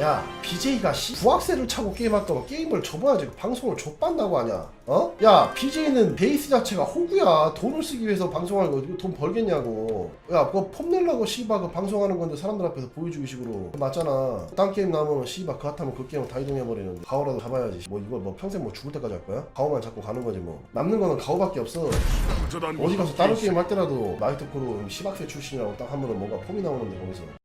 야. BJ가 씨 부학세를 차고 게임할 거면 게임을 접어야지. 방송을 족반다고 하냐. 어? 야 BJ는 베이스 자체가 호구야. 돈을 쓰기 위해서 방송하는 거돈 벌겠냐고. 야 그거 폼 내려고 씨발 그 방송하는 건데 사람들 앞에서 보여주기 식으로. 맞잖아. 딴 게임 나오면 씨발 그 같으면 그 게임 다 이동해버리는데. 가오라도 잡아야지. 뭐 이거 뭐 평생 뭐 죽을 때까지 할 거야? 가오만 잡고 가는 거지 뭐. 남는 거는 가오밖에 없어. 어디 가서 다른 게임 할 때라도 나이트 코로 시박세 출신이라고 딱 하면은 뭔가 폼이 나오는데 거기서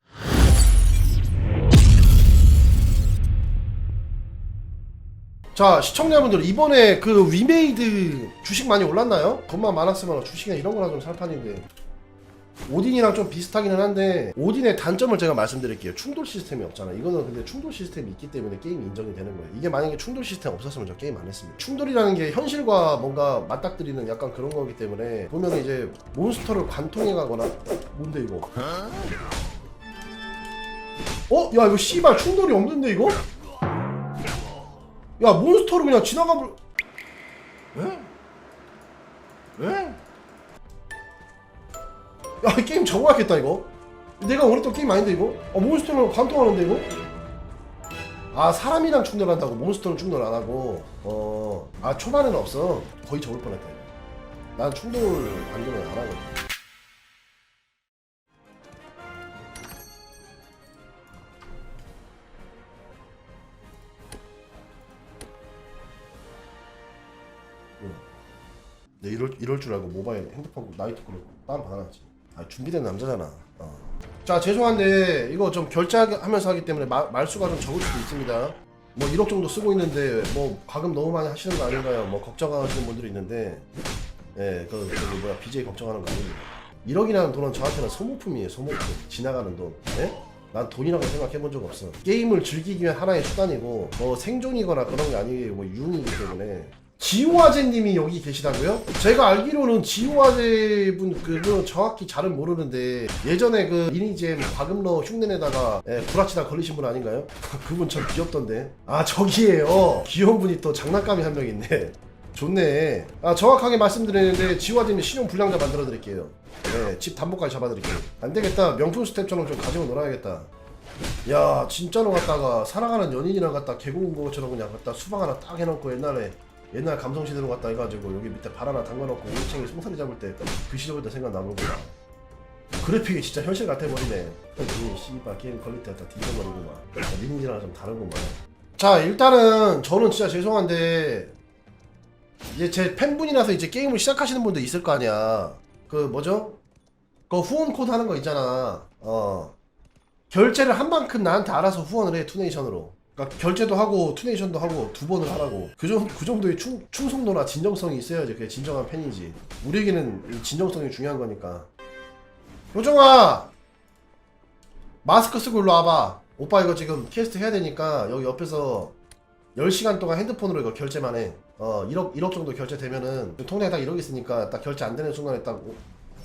자 시청자분들 이번에 그 위메이드 주식 많이 올랐나요? 돈만 많았으면 주식이나 이런 거나 좀 살 판인데 오딘이랑 좀 비슷하기는 한데 오딘의 단점을 제가 말씀드릴게요 충돌 시스템이 없잖아 이거는 근데 충돌 시스템이 있기 때문에 게임이 인정이 되는 거예요 이게 만약에 충돌 시스템 없었으면 저 게임 안 했습니다 충돌이라는 게 현실과 뭔가 맞닥뜨리는 약간 그런 거기 때문에 보면 이제 몬스터를 관통해 가거나 뭔데 이거 어? 야 이거 씨발 충돌이 없는데 이거? 야 몬스터를 그냥 지나가볼 왜? 왜? 야이 게임 적응하겠다 이거 내가 원했던 게임 아닌데 이거? 어 몬스터를 관통하는데 이거? 아 사람이랑 충돌한다고 몬스터는 충돌 안 하고 어 아 초반에는 없어 거의 적을 뻔했다 난 충돌 안정을 안 하거든 내 이럴, 이럴 줄 알고 모바일 핸드폰 나이트 그룹 다운 받아놨지. 아 준비된 남자잖아. 어. 자 죄송한데 이거 좀 결제하면서 하기 때문에 마- 말수가 좀 적을 수도 있습니다. 뭐 1억 정도 쓰고 있는데 뭐 가금 너무 많이 하시는 거 아닌가요? 뭐 걱정하시는 분들이 있는데 예그 저기 뭐야 BJ 걱정하는 거 아닙니다. 1억이라는 돈은 저한테는 소모품이에요 소모품. 지나가는 돈. 예? 난 돈이라고 생각해 본 적 없어. 게임을 즐기기 위한 하나의 수단이고 뭐 생존이거나 그런 게 아니고 뭐 유흥이기 때문에 지오아제님이 여기 계시다고요? 제가 알기로는 지오아제 분 그분 정확히 잘은 모르는데 예전에 그 리니잼 과금러 흉내내다가 예, 구라치다 걸리신 분 아닌가요? 그분 참 귀엽던데. 아 저기에요. 귀여운 분이 또 장난감이 한 명 있네. 좋네. 아 정확하게 말씀드리는데 지오아제님 신용 불량자 만들어 드릴게요. 네, 집 담보까지 잡아 드릴게요. 안 되겠다. 명품 스텝처럼 좀 가지고 놀아야겠다. 야 진짜로 갔다가 사랑하는 연인이랑 갔다 개구운 것처럼 그냥 갖다 수박 하나 딱 해놓고 옛날에 옛날 감성시대로 갔다 해가지고 여기 밑에 발 하나 담가놓고 1층에 송사리 잡을 때 그 시절부터 생각 나는구나 그래픽이 진짜 현실 같아버리네. 이 씨발 게임 퀄리티가 다 뒤져버리고 막 리니지랑 좀 다르구만. 자 일단은 저는 진짜 죄송한데 이제 제 팬분이라서 이제 게임을 시작하시는 분도 있을 거 아니야. 그 뭐죠? 그 후원 코드 하는 거 있잖아. 어. 결제를 한 만큼 나한테 알아서 후원을 해 투네이션으로 그러니까 결제도 하고 투네이션도 하고 두 번을 하라고 그, 정, 그 정도의 충, 충성도나 진정성이 있어야지 그게 진정한 팬이지 우리에게는 이 진정성이 중요한 거니까 효정아 마스크 쓰고 일로 와봐 오빠 이거 지금 퀘스트 해야 되니까 여기 옆에서 10시간 동안 핸드폰으로 이거 결제만 해. 어, 1억, 1억 정도 결제되면은 통장에 딱 1억 있으니까 딱 결제 안 되는 순간에 딱 오,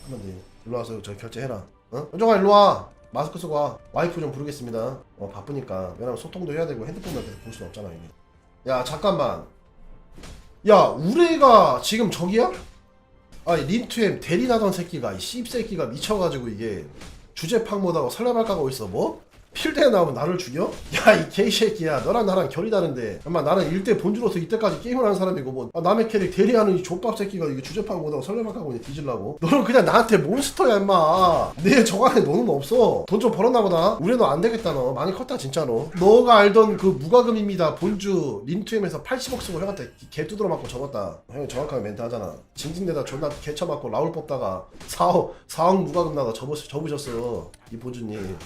하면 돼. 일로 와서 저 결제해라. 어? 효정아 일로 와. 마스크 쓰고 와. 와이프 좀 부르겠습니다. 어, 바쁘니까. 왜냐면 소통도 해야 되고 핸드폰만 계속 볼 수는 없잖아, 이게. 야, 잠깐만. 야, 우레가 지금 저기야? 아니, 린투엠 대리나던 새끼가, 이 씹새끼가 미쳐가지고 이게 주제팍 못하고 설레발까고 있어, 뭐? 필드에 나오면 나를 죽여? 야 이 개새끼야. 너랑 나랑 결이 다른데. 아마 나는 일대 본주로서 이때까지 게임을 하는 사람이고 뭐 아, 남의 캐릭 대리하는 이 족밥 새끼가 이게 주제파고 못하고 설레발까고 이제 뒤질라고. 너는 그냥 나한테 몬스터야 임마. 내 정안에 너는 없어. 돈 좀 벌었나 보다. 우리 너 안 되겠다 너. 많이 컸다 진짜로. 너가 알던 그 무과금입니다 본주. 린투엠에서 80억 쓰고 형한테 개 두드러 맞고 접었다. 형이 정확하게 멘트 하잖아. 징징대다 존나 개 쳐 맞고 라울 뽑다가 4억 4억 무과금 나가 접으, 접으셨어 이 본주님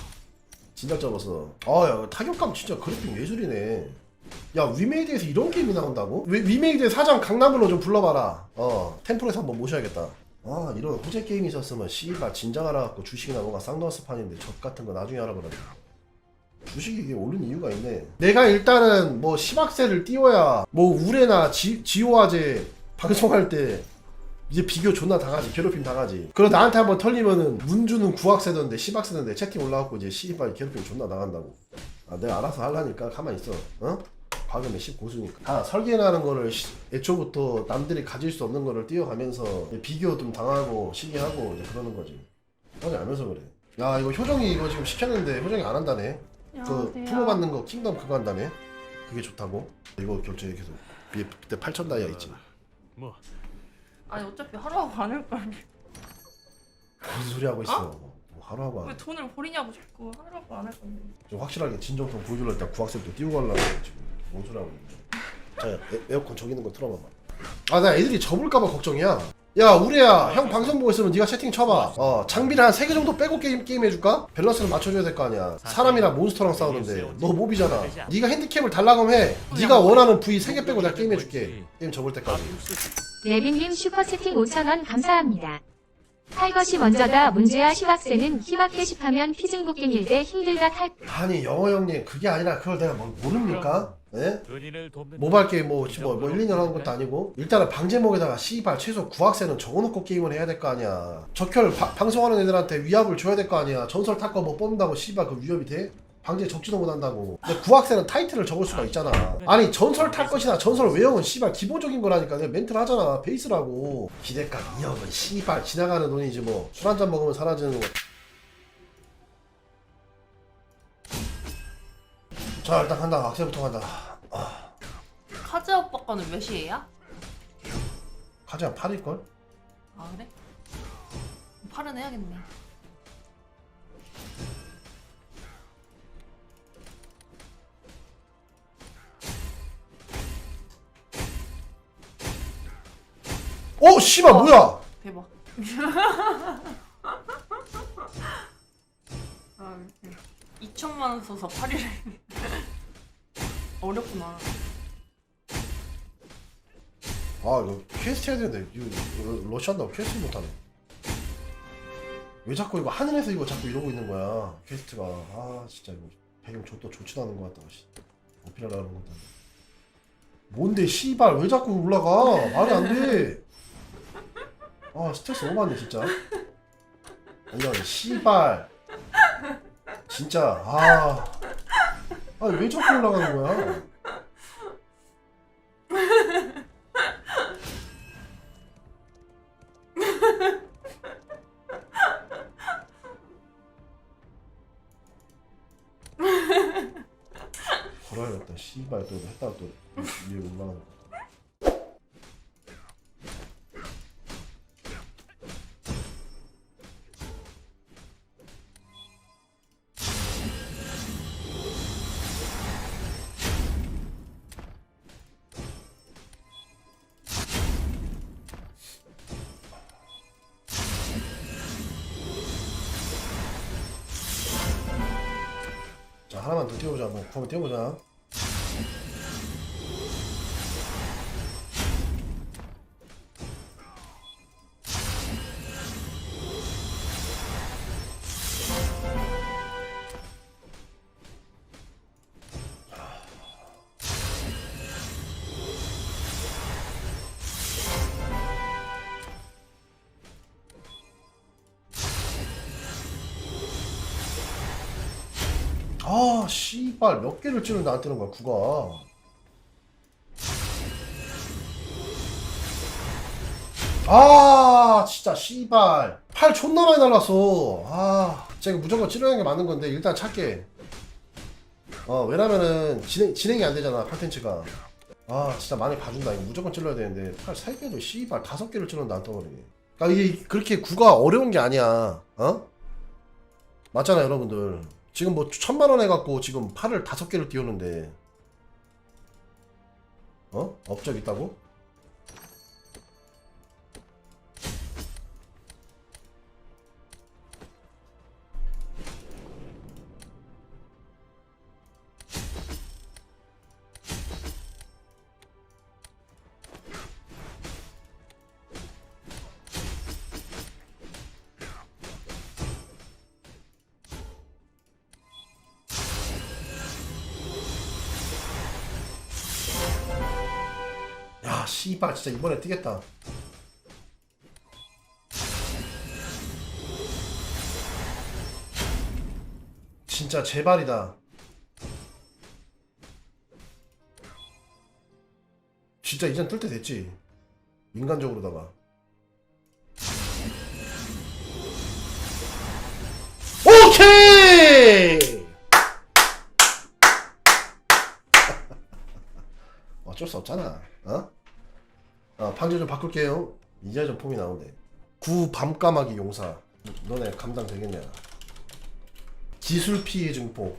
진작 접었어. 아, 야, 타격감 진짜 그래픽 예술이네. 야, 위메이드에서 이런 게임이 나온다고? 위, 위메이드의 사장 강남으로 좀 불러봐라. 어, 템플에서 한번 모셔야겠다. 아, 이런 호재 게임이 있었으면, 씨발, 진작 알아갖고 주식이나 뭔가 쌍둥이스 판인데, 적 같은 거 나중에 알아보라. 주식이 이게 오른 이유가 있네. 내가 일단은 뭐 시박세를 띄워야, 뭐 우레나 지, 지오아제 방송할 때, 이제 비교 존나 당하지. 괴롭힘 당하지. 그럼 나한테 한번 털리면은 문주는 구학세던데 시박세던데 채팅 올라갖고 이제 씨발 괴롭힘 존나 나간다고. 아 내가 알아서 하려니까 가만히 있어. 어? 과금에 10고수니까. 다 설계라는 거를 시- 애초부터 남들이 가질 수 없는 거를 띄워가면서 이제 비교 좀 당하고 시기하고 이제 그러는 거지. 하지 알면서 그래. 야 이거 효정이 이거 지금 시켰는데 효정이 안 한다네. 그 안녕하세요. 프로 받는 거 킹덤 그거 한다며 그게 좋다고? 이거 결제 계속. 그때 8천 다이아 있지. 뭐 아니 어차피 하루하고 안 할 거야. 무슨 소리 하고 있어? 뭐 하루 하고 왜 안- 돈을 버리냐고 자꾸 하루하고 안 할 건데. 좀 확실하게 진정성 보여주려 일단 구학생도 띄우고 가려고 지금 뭔 소리 하고 있는 자 에, 에어컨 저기 있는 거 틀어봐봐. 아 나 애들이 접을까봐 걱정이야 야 우리야 형 방송 보고 있으면 네가 채팅 쳐봐. 어 장비를 한 3개 정도 빼고 게임, 게임 해줄까? 밸런스를 맞춰줘야 될 거 아니야. 사람이랑 몬스터랑 싸우는데 너 몹이잖아. 네가 핸디캡을 달라고 하면 해 네가 원하는 부위 3개 빼고 내가 게임 해줄게. 게임 접을 때까지. 아, 레빈님 슈퍼채팅 5,000원 감사합니다. 탈 것이 먼저다 문제야 휴학생은 휴학 게시하면 피증국갱일 때 힘들다 탈 아니 영어 형님 그게 아니라 그걸 내가 뭐 모릅니까? 예? 모바일 게임 뭐, 뭐, 뭐 1, 2년 하는 것도 아니고 일단은 방제목에다가 씨발 최소 구학생은 적어놓고 게임을 해야 될 거 아니야. 적혈 바- 방송하는 애들한테 위압을 줘야 될 거 아니야. 전설 탈 거 뭐 뽑는다고 씨발 그 위협이 돼? 방제 적지도 못한다고. 근데 구학생은 타이틀을 적을 수가 있잖아. 아니 전설 탈 것이나 전설 외형은 씨발 기본적인 거라니까 내가 멘트를 하잖아. 베이스라고. 기대값 2억은 씨발 지나가는 돈이지 뭐. 술 한잔 먹으면 사라지는 거 자 일단 간다 악세부터 간다 카즈 오빠 거는 몇 시에야? 한 8일걸? 아 그래? 팔은 해야겠네. 어 씨발 뭐야 대박. 아, 2천만 원 써서 8일에 어렵구나. 아 이거 퀘스트 해야 되는데 이거, 이거 러시 한다고 퀘스트 못하네. 왜 자꾸 이거 하늘에서 이거 자꾸 이러고 있는 거야 퀘스트가. 아 진짜 이거 배경 좋도 좋지도 않은 것 같다 씨. 어필하려는 건데 뭔데 씨발 왜 자꾸 올라가? 말이 안돼아 스트레스 너무 받네 진짜. 아니 씨발 진짜 아 아왜 자꾸 올라가는 거야? 걸어야겠다. 씨발 또 했다가 또 위에 올라가는 거 하나만 더 띄워보자. 뭐 한번 띄워보자 아 씨발 몇 개를 찌르는데 안 뜨는 거야 구가. 아 진짜 씨발. 팔 존나 많이 날랐어. 아 제가 무조건 찌르는 게 맞는 건데 일단 찾게. 어 왜냐면은 진행, 진행이 안 되잖아 컨텐츠가. 아 진짜 많이 봐준다. 이거 무조건 찔러야 되는데 팔 3개도 씨발 5개를 찔렀는데 안 떠버리네 그러니까 이게 그렇게 구가 어려운 게 아니야 어? 맞잖아 여러분들 지금 뭐 천만 원 해갖고 지금 팔을 다섯 개를 띄우는데 어? 업적 있다고? 씨발 진짜 이번에 뛰겠다. 진짜 제발이다. 진짜 이젠 뜰 때 됐지. 인간적으로다가. 오케이! 어쩔 수 없잖아. 어? 어, 방제 좀 바꿀게요. 이제 좀 폼이 나오네. 구 밤까마귀 용사. 너네 감당 되겠냐? 기술 피해 증폭.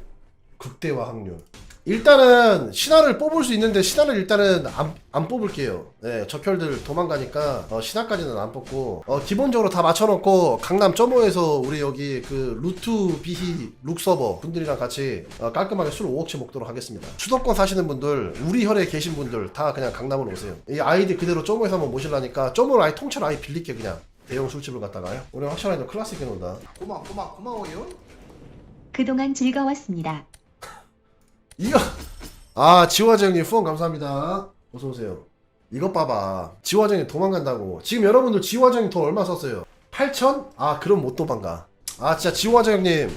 극대화 확률. 일단은 신화를 뽑을 수 있는데 신화를 일단은 안, 안 뽑을게요. 네, 적혈들 도망가니까 어, 신화까지는 안 뽑고 어, 기본적으로 다 맞춰놓고 강남 점호에서 우리 여기 그 루트 비히 룩서버 분들이랑 같이 어, 깔끔하게 술 5억치 먹도록 하겠습니다. 수도권 사시는 분들 우리 혈에 계신 분들 다 그냥 강남으로 오세요. 이 아이디 그대로 점호에서 한번 모실라니까 점호를 아예 통째로 아예 빌릴게 그냥. 대형 술집을 갔다가요. 우리 확실하게 좀 클래식 해놓는다. 고마 고마 고마워요. 그동안 즐거웠습니다. 이거 아 지화정 형님 후원 감사합니다. 어서 오세요. 이것 봐봐. 지화정이 도망간다고. 지금 여러분들 지화정이 돈 얼마 썼어요? 8천? 아 그럼 못 도망가. 아 진짜 지화정 형님.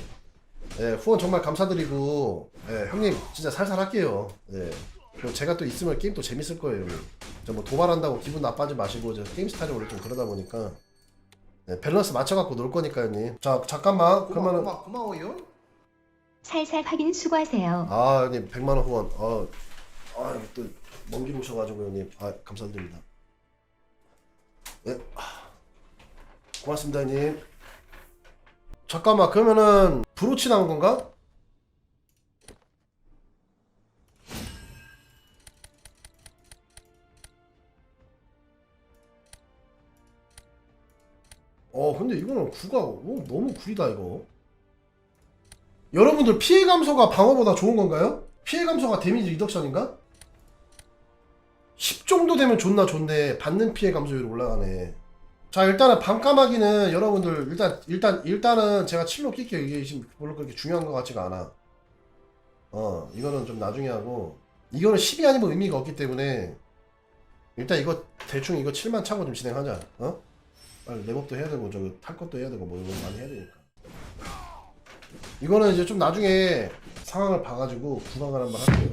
예, 후원 정말 감사드리고. 예, 형님 진짜 살살 할게요. 예. 그리고 제가 또 있으면 게임 또 재밌을 거예요 저뭐 도발한다고 기분 나빠지 마시고 저 게임 스타일이 원래 좀 그러다 보니까. 예, 밸런스 맞춰갖고 놀 거니까 형님. 자 잠깐만. 그러면은 고마워요 살살 확인 수고하세요. 아 형님 100만 원 후원. 아, 아 여기 또먼 길 오셔가지고 형님. 아 감사드립니다. 네 아, 고맙습니다 형님. 잠깐만 그러면은 브로치 나온 건가? 어 근데 이거는 구가 어, 너무 구리다 이거 여러분들 피해 감소가 방어보다 좋은 건가요? 피해 감소가 데미지 리덕션인가? 10 정도 되면 존나 좋네. 받는 피해 감소율이 올라가네. 자 일단은 밤까마귀는 여러분들 일단 일단 일단은 제가 7로 낄게요. 이게 지금 별로 그렇게 중요한 것 같지가 않아. 어 이거는 좀 나중에 하고 이거는 10이 아니면 의미가 없기 때문에 일단 이거 대충 이거 7만 차고 좀 진행하자. 어? 빨리 랩업도 해야 되고 저거 탈 것도 해야 되고 뭐 이거 많이 해야 되니까. 이거는 이제 좀 나중에 상황을 봐가지고 구강을 한번 할게요.